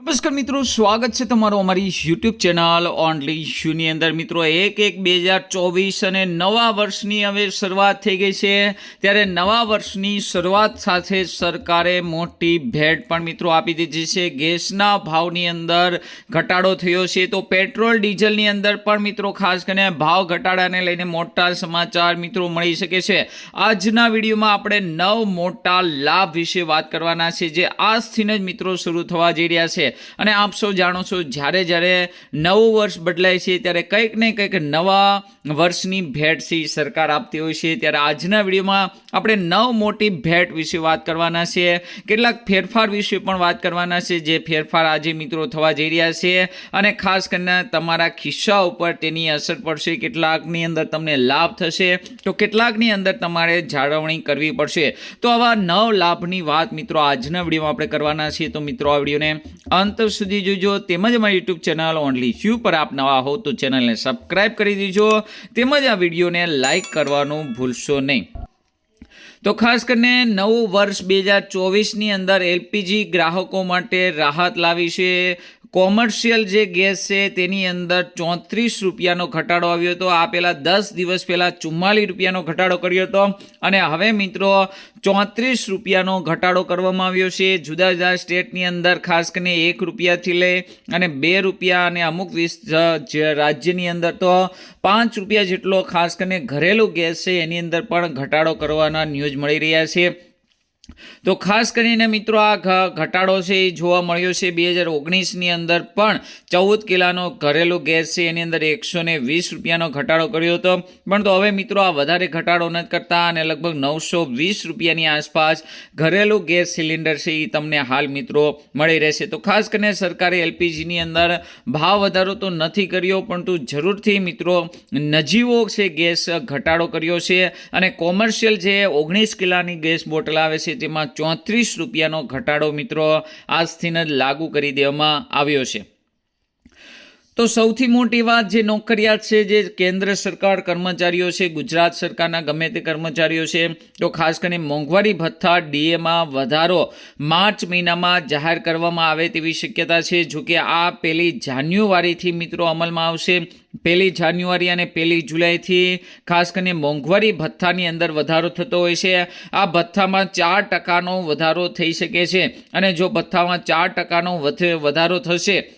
નમસ્કાર મિત્રો, સ્વાગત છે તમારું અમારી યુટ્યુબ ચેનલ ઓનલી શ્યુની અંદર. મિત્રો, એક એક બે હજાર ચોવીસ અને નવા વર્ષની હવે શરૂઆત થઈ ગઈ છે. ત્યારે નવા વર્ષની શરૂઆત સાથે સરકારે મોટી ભેટ પણ મિત્રો આપી દીધી છે. ગેસના ભાવની અંદર ઘટાડો થયો છે. તો પેટ્રોલ, ડીઝલની અંદર પણ મિત્રો ખાસ કરીને ભાવ ઘટાડાને લઈને મોટા સમાચાર મિત્રો મળી શકે છે. આજના વિડીયોમાં આપણે નવ મોટા લાભ વિશે વાત કરવાના છે, જે આજથી જ મિત્રો શરૂ થવા જઈ રહ્યા છે. અને આપ સૌ જાણો છો, જ્યારે જ્યારે નવું વર્ષ બદલાય છે, ત્યારે કંઈક ને કંઈક નવા વર્ષની ભેટ સી સરકાર આપતી હોય છે. ત્યારે આજના વિડીયોમાં આપણે નવ મોટી ભેટ વિશે વાત કરવાના છે. કેટલાક ફેરફાર વિશે પણ વાત કરવાના છે, જે ફેરફાર આજે મિત્રો થવા જઈ રહ્યા છે. અને ખાસ કરીને તમારા ખિસ્સા ઉપર તેની અસર પડશે, કેટલાકની અંદર તમને લાભ થશે. તો કેટલાકની અંદર તમારે જાળવણી કરવી પડશે. તો આવા નવ લાભની વાત મિત્રો આજના વિડીયોમાં આપણે કરવાના છીએ. તો મિત્રો, આ વિડીયોને અંત સુધી જોજો. તેમજ અમારી યુટ્યુબ ચેનલ ઓનલી શ્યુ પર આપ નવા હો તો ચેનલને સબસ્ક્રાઈબ કરી દેજો. તેમજ આ વિડીયોને લાઈક કરવાનું ભૂલશો નહીં. તો ખાસ કરીને નવું વર્ષ બે હજાર ચોવીસની અંદર એલપીજી ગ્રાહકો માટે રાહત લાવી છે. કોમર્શિયલ જે ગેસ છે, તેની અંદર ચોત્રીસ રૂપિયાનો ઘટાડો આવ્યો હતો. આ પહેલાં દસ દિવસ પહેલાં ચુમ્માલીસ રૂપિયાનો ઘટાડો કર્યો હતો. અને હવે મિત્રો, ચોત્રીસ રૂપિયાનો ઘટાડો કરવામાં આવ્યો છે. જુદા જુદા સ્ટેટની અંદર ખાસ કરીને એક રૂપિયાથી લે અને બે રૂપિયા અને અમુક રાજ્યની અંદર તો પાંચ રૂપિયા જેટલો ખાસ કરીને ઘરેલું ગેસ છે, એની અંદર પણ ઘટાડો કરવાના ન્યૂઝ મળી રહ્યા છે. તો ખાસ કરીને મિત્રો આ ઘટાડો છે એ જોવા મળ્યો છે બે હજાર ઓગણીસની અંદર પણ ચૌદ કિલાનો ઘરેલું ગેસ છે, એની અંદર એકસો ને વીસ રૂપિયાનો ઘટાડો કર્યો હતો. પણ તો હવે મિત્રો આ વધારે ઘટાડો નથી કરતા અને લગભગ નવસો વીસ રૂપિયાની આસપાસ ઘરેલું ગેસ સિલિન્ડર છે એ તમને હાલ મિત્રો મળી રહેશે. તો ખાસ કરીને સરકારે એલપીજીની અંદર ભાવ વધારો તો નથી કર્યો, પરંતુ જરૂરથી મિત્રો નજીવો છે ગેસ ઘટાડો કર્યો છે અને કોમર્શિયલ જે ઓગણીસ કિલાની ગેસ બોટલ આવે છે તેમાં ચોત્રીસ રૂપિયાનો ઘટાડો મિત્રો આજથી જ લાગુ કરી દેવામાં આવ્યો છે. તો સૌથી મોટી વાત જે નોકરિયાત છે, જે કેન્દ્ર સરકાર કર્મચારીઓ છે, ગુજરાત સરકારના ગમે તે કર્મચારીઓ છે, તો ખાસ કરીને મોંઘવારી ભથ્થા ડીએમાં વધારો માર્ચ મહિનામાં જાહેર કરવામાં આવે તેવી શક્યતા છે. જો કે આ પહેલી જાન્યુઆરીથી મિત્રો અમલમાં આવશે. પહેલી જાન્યુઆરી અને પહેલી જુલાઈથી ખાસ કરીને મોંઘવારી ભથ્થાની અંદર વધારો થતો હોય છે. આ ભથ્થામાં ચાર ટકાનો વધારો થઈ શકે છે અને જો ભથ્થામાં ચાર ટકાનો વધે- વધારો થશે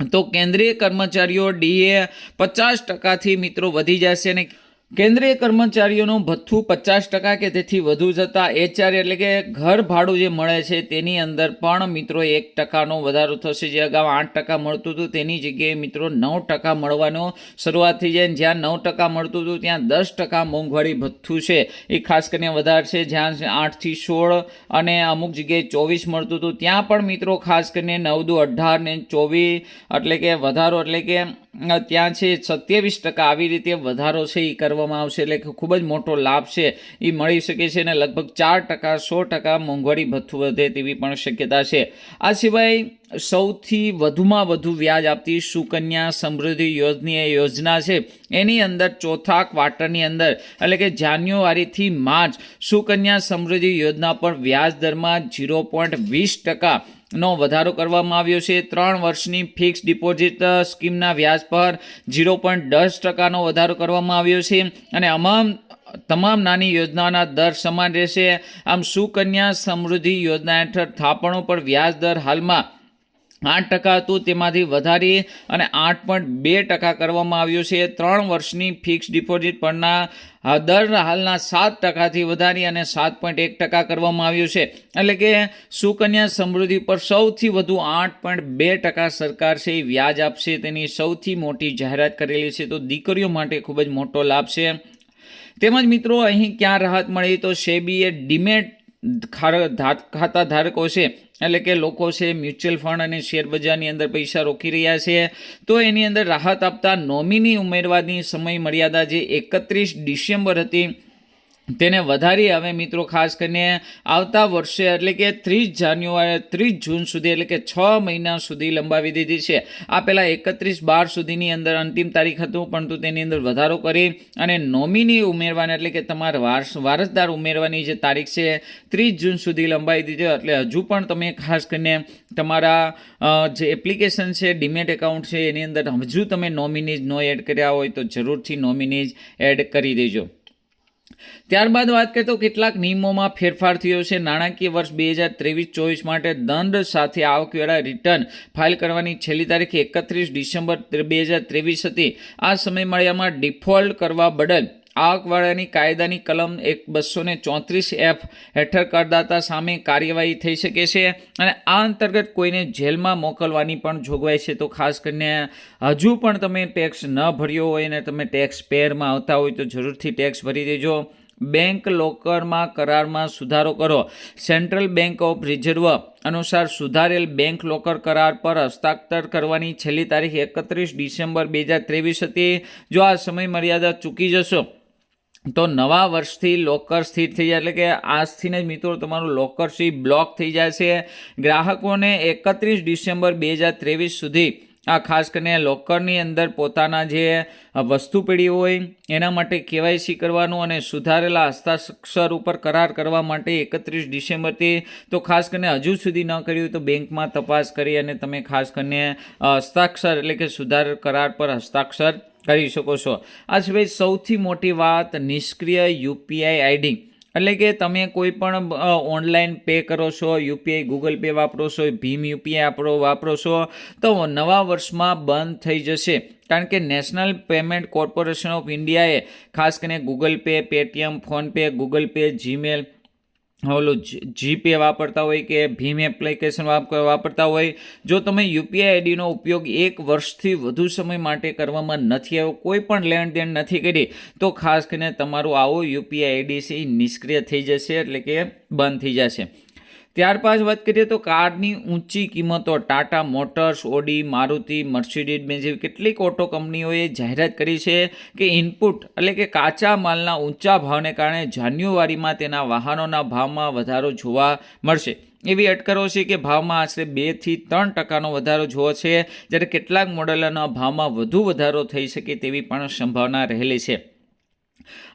તો કેન્દ્રીય કર્મચારીઓ ડીએ પચાસ ટકાથી મિત્રો વધી જશે અને કેન્દ્રીય કર્મચારીઓનું ભથ્થું પચાસ ટકા કે તેથી વધુ જતાં એચઆર એટલે કે ઘર ભાડું જે મળે છે તેની અંદર પણ મિત્રો એક ટકાનો વધારો થશે. જે અગાઉ આઠ ટકા મળતું હતું તેની જગ્યાએ મિત્રો નવ ટકા મળવાનો શરૂઆત થઈ જાય. જ્યાં નવ ટકા મળતું હતું ત્યાં દસ ટકા મોંઘવારી ભથ્થું છે. એ ખાસ કરીને વધારશે જ્યાં આઠથી સોળ અને અમુક જગ્યાએ ચોવીસ મળતું હતું. ત્યાં પણ મિત્રો ખાસ કરીને નવ દુ અઢાર ને ચોવીસ એટલે કે વધારો એટલે કે ત્યાં છે સત્યાવીસ ટકા આવી રીતે વધારો છે એ કરવામાં આવશે. એટલે કે ખૂબ જ મોટો લાભ છે એ મળી શકે છે અને લગભગ ચાર ટકા, સો ટકા મોંઘવારી ભથ્થું વધે તેવી પણ શક્યતા છે. આ સિવાય સૌથી વધુમાં વધુ વ્યાજ આપતી સુકન્યા સમૃદ્ધિ યોજની યોજના છે. એની અંદર ચોથા ક્વાર્ટરની અંદર, એટલે કે જાન્યુઆરીથી માર્ચ સુકન્યા સમૃદ્ધિ યોજના પર વ્યાજ દરમાં ઝીરો પોઈન્ટ વીસ ટકા નો વધારો કરવામાં આવ્યો છે. ત્રણ વર્ષની ફિક્સ ડિપોઝિટ સ્કીમના વ્યાજ પર ઝીરો પોઈન્ટ દસ ટકાનો વધારો કરવામાં આવ્યો છે. અને અમામ તમામ નાની યોજનાઓના દર સમાન રહેશે. આમ સુકન્યા સમૃદ્ધિ યોજના હેઠળ થાપણો પર વ્યાજ દર હાલમાં આઠ ટકા હતું તેમાંથી વધારી અને આઠ પોઈન્ટ બે ટકા કરવામાં આવ્યું છે. ત્રણ વર્ષની ફિક્સ ડિપોઝિટ પરના દર હાલના સાત ટકાથી વધારી અને સાત પોઈન્ટ એક ટકા કરવામાં આવ્યું છે. એટલે કે સુકન્યા સમૃદ્ધિ પર સૌથી વધુ આઠ પોઈન્ટ બે ટકા સરકાર છે એ વ્યાજ આપશે. તેની સૌથી મોટી જાહેરાત કરેલી છે તો દીકરીઓ માટે ખૂબ જ મોટો લાભ છે. તેમજ મિત્રો, અહીં ક્યાં રાહત મળી તો સેબીએ ડીમેટ ખાતા ધારકો છે. એટલે કે લોકો છે મ્યુચ્યુઅલ ફંડ અને શેર બજારની અંદર પૈસા રોકી રહ્યા છે. તો એની અંદર રાહત આપતા નોમિની ઉમેરવાની સમય મર્યાદા જે એકત્રીસ ડિસેમ્બર હતી તેને વધારી હવે મિત્રો ખાસ કરીને આવતા વર્ષે એટલે કે ત્રીસ જાન્યુઆરી, ત્રીસ જૂન સુધી એટલે કે છ મહિના સુધી લંબાવી દીધી છે. આ પહેલાં એકત્રીસ બાર સુધીની અંદર અંતિમ તારીખ હતું, પરંતુ તેની અંદર વધારો કરી અને નોમિની ઉમેરવાની એટલે કે તમારા વારસ, વારસદાર ઉમેરવાની જે તારીખ છે, ત્રીસ જૂન સુધી લંબાવી દીધી એટલે હજુ પણ તમે ખાસ કરીને તમારા જે એપ્લિકેશન છે, ડીમેટ એકાઉન્ટ છે, એની અંદર હજુ તમે નોમિનીઝ નો એડ કર્યા હોય તો જરૂરથી નોમિનીઝ એડ કરી દેજો. ત્યારબાદ વાત કરીએ તો કેટલાક નિયમોમાં ફેરફાર થયો છે. નાણાકીય વર્ષ બે હજાર ત્રેવીસ ચોવીસ માટે દંડ સાથે આવકવેરા રિટર્ન ફાઇલ કરવાની છેલ્લી તારીખ એકત્રીસ ડિસેમ્બર બે હજાર ત્રેવીસ હતી. આ સમયમર્યાદામાં ડિફોલ્ટ કરવા બદલ આવકવેરાની કાયદાની કલમ એક બસો ને ચોત્રીસ એફ હેઠળ કરદાતા સામે કાર્યવાહી થઈ શકે છે અને આ અંતર્ગત કોઈને જેલમાં મોકલવાની પણ જોગવાઈ છે. તો ખાસ કરીને હજુ પણ તમે ટેક્સ ન ભર્યો હોય અને તમે ટેક્સ પેરમાં આવતા હોય તો જરૂરથી ટેક્સ ભરી દેજો. બેંક લોકરમાં કરારમાં સુધારો કરો. સેન્ટ્રલ બેંક ઓફ રિઝર્વ અનુસાર સુધારેલ બેંક લોકર કરાર પર હસ્તાક્ષર કરવાની છેલ્લી તારીખ એકત્રીસ ડિસેમ્બર બે હજાર ત્રેવીસ હતી. જો આ સમય મર્યાદા ચૂકી જશો તો નવા વર્ષથી લોકર સ્થિર થઈ જાય એટલે કે આજથી જ મિત્રો તમારું લોકર સી બ્લોક થઈ જશે ગ્રાહકોને એકત્રીસ ડિસેમ્બર બે હજાર ત્રેવીસ સુધી આ ખાસ કરીને લોકરની અંદર પોતાના જે વસ્તુ પડી હોય એના માટે કેવાયસી કરવાનું અને સુધારેલા હસ્તાક્ષર ઉપર કરાર કરવા માટે એકત્રીસ ડિસેમ્બરથી તો ખાસ કરીને હજુ સુધી ન કર્યું તો બેંકમાં તપાસ કરી અને તમે ખાસ કરીને હસ્તાક્ષર એટલે કે સુધાર કરાર પર હસ્તાક્ષર કરી શકો છો. આ સિવાય સૌથી મોટી વાત નિષ્ક્રિય યુપીઆઈ આઈડી. એટલે કે તમે કોઈ પણ ઓનલાઈન પે કરો છો, યુપીઆઈ, ગૂગલ પે વાપરો છો, ભીમ યુપીઆઈ આપણો વાપરો છો, તો નવા વર્ષમાં બંધ થઈ જશે. કારણ કે નેશનલ પેમેન્ટ કોર્પોરેશન ઓફ ઇન્ડિયાએ ખાસ કરીને Google Pay, Paytm PhonePe Google Pay, Gmail ઓલું જીપે વાપરતા હોય કે ભીમ એપ્લિકેશન વાપરતા હોય, જો તમે યુપીઆઈ આઈડીનો ઉપયોગ એક વર્ષથી વધુ સમય માટે કરવામાં નથી આવ્યો, કોઈ પણ લેણ દેણ નથી કરી, તો ખાસ કરીને તમારું આવું યુપીઆઈ આઈડી છે એ નિષ્ક્રિય થઈ જશે, એટલે કે બંધ થઈ જશે. ત્યારબાદ વાત કરીએ તો કારની ઊંચી કિંમતો Tata motors, Audi, Maruti, Mercedes Benz જેવી કેટલીક ઓટો કંપનીઓએ જાહેરાત કરી છે કે ઇનપુટ એટલે કે કાચા માલના ઊંચા ભાવને કારણે જાન્યુઆરીમાં તેના વાહનોના ભાવમાં વધારો જોવા મળશે. એવી અટકળો છે કે ભાવમાં આશરે બેથી ત્રણ ટકાનો વધારો જોવો છે. જ્યારે કેટલાક મોડેલોના ભાવમાં વધુ વધારો થઈ શકે તેવી પણ સંભાવના રહેલી છે.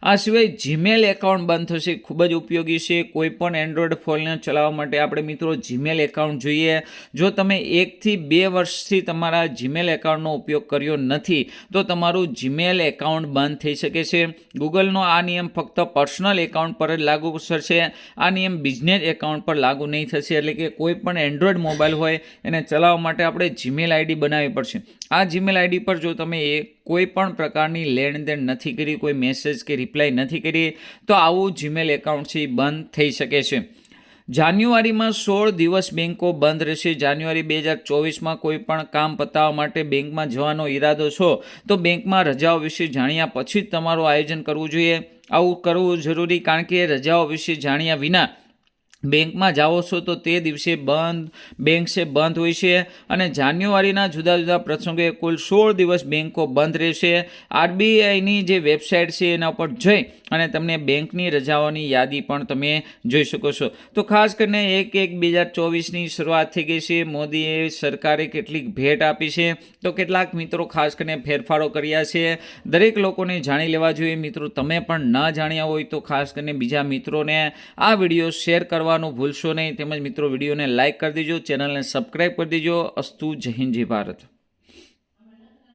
આ સિવાય જીમેલ એકાઉન્ટ બંધ થશે, ખૂબ જ ઉપયોગી છે. કોઈ પણ એન્ડ્રોઈડ ફોનને ચલાવવા માટે આપણે મિત્રો જીમેલ એકાઉન્ટ જોઈએ. જો તમે એકથી બે વર્ષથી તમારા જીમેલ એકાઉન્ટનો ઉપયોગ કર્યો નથી, તો તમારું જીમેલ એકાઉન્ટ બંધ થઈ શકે છે. ગૂગલનો આ નિયમ ફક્ત પર્સનલ એકાઉન્ટ પર જ લાગુ થશે. આ નિયમ બિઝનેસ એકાઉન્ટ પર લાગુ નહીં થશે. એટલે કે કોઈ પણ એન્ડ્રોઈડ મોબાઈલ હોય, એને ચલાવવા માટે આપણે જીમેલ આઈડી બનાવવી પડશે. આ જીમેલ આઈડી પર જો તમે એ કોઈ પણ પ્રકારની લેણદેણ નથી કરી, કોઈ મેસેજ કે રિપ્લાય નથી કરી, તો આવું જીમેલ એકાઉન્ટ છે બંધ થઈ શકે છે. જાન્યુઆરીમાં સોળ દિવસ બેન્કો બંધ રહેશે. જાન્યુઆરી બે હજાર ચોવીસમાં કોઈ પણ કામ પતાવવા માટે બેંકમાં જવાનો ઈરાદો છો, તો બેંકમાં રજાઓ વિશે જાણ્યા પછી જ તમારું આયોજન કરવું જોઈએ. આવું કરવું જરૂરી કારણ કે રજાઓ વિશે જાણ્યા વિના બેંકમાં જાઓ છો તો તે દિવસે બંધ, બેંક છે બંધ હોય છે અને જાન્યુઆરીના જુદા જુદા પ્રસંગે કુલ સોળ દિવસ બેંકો બંધ રહેશે. આરબીઆઈની જે વેબસાઇટ છે એના ઉપર જઈ અને તમને બેંકની રજાઓની યાદી પણ તમે જોઈ શકો છો. તો ખાસ કરીને એક એક બે હજાર ચોવીસની શરૂઆત થઈ ગઈ છે. મોદીએ સરકારે કેટલીક ભેટ આપી છે. તો કેટલાક મિત્રો ખાસ કરીને ફેરફારો કર્યા છે. દરેક લોકોને જાણી લેવા જોઈએ. મિત્રો, તમે પણ ન જાણ્યા હોય તો ખાસ કરીને બીજા મિત્રોને આ વીડિયો શેર કરવાનું ભૂલશો નહીં. તેમજ મિત્રો, વિડીયોને લાઇક કરી દેજો, ચેનલને સબસ્ક્રાઈબ કરી દેજો. અસ્તુ, જય હિન્દ ભારત.